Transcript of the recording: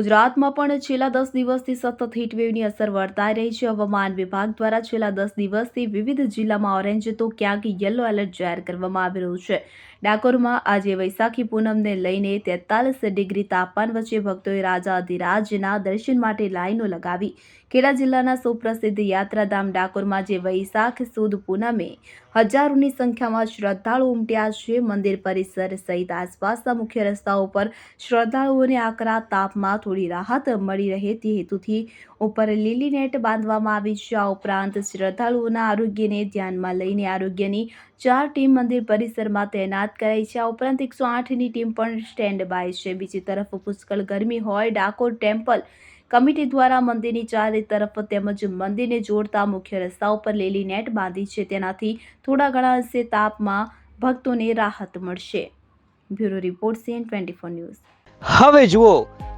ગુજરાતમાં પણ છેલ્લા દસ દિવસથી સતત હીટવેવની અસર વર્તાઈ રહી છે. હવામાન વિભાગ દ્વારા છેલ્લા દસ દિવસથી વિવિધ જિલ્લામાં ઓરેન્જ તો ક્યાંક યલો એલર્ટ જાહેર કરવામાં આવી રહ્યું છે. ડાકોરમાં આજે વૈશાખી પૂનમને લઈને તેતાલીસ ડિગ્રી તાપમાન વચ્ચે ભક્તોએ રાજા અધિરાજના દર્શન માટે લાઈનો લગાવી. ખેડા જિલ્લાના સુપ્રસિદ્ધ યાત્રાધામ ડાકોરમાં જે વૈશાખ સુદ પૂનમે હજારોની સંખ્યામાં શ્રદ્ધાળુ ઉમટ્યા છે. મંદિર પરિસર સહિત આસપાસના મુખ્ય રસ્તાઓ પર શ્રદ્ધાળુઓને આકરા તાપમાં થોડી રાહત મળી રહે તે હેતુથી ઉપર લીલી નેટ બાંધવામાં આવી છે. આ ઉપરાંત શ્રદ્ધાળુઓના આરોગ્યને ધ્યાનમાં લઈને આરોગ્યની ચાર ટીમ મંદિર પરિસરમાં તૈનાત કરાઈ છે. આ ઉપરાંત એકસો આઠની ટીમ પણ સ્ટેન્ડ બાય છે. બીજી તરફ પુષ્કળ ગરમી હોય ડાકોર ટેમ્પલ કમિટી દ્વારા મંદિરની ચારે તરફ તેમજ મંદિરને જોડતા મુખ્ય રસ્તા ઉપર લીલી નેટ બાંધી છે. તેનાથી થોડા ઘણા અંશે તાપમાં ભક્તોને રાહત મળશે. Bureau report CN twenty four news. હવે જુઓ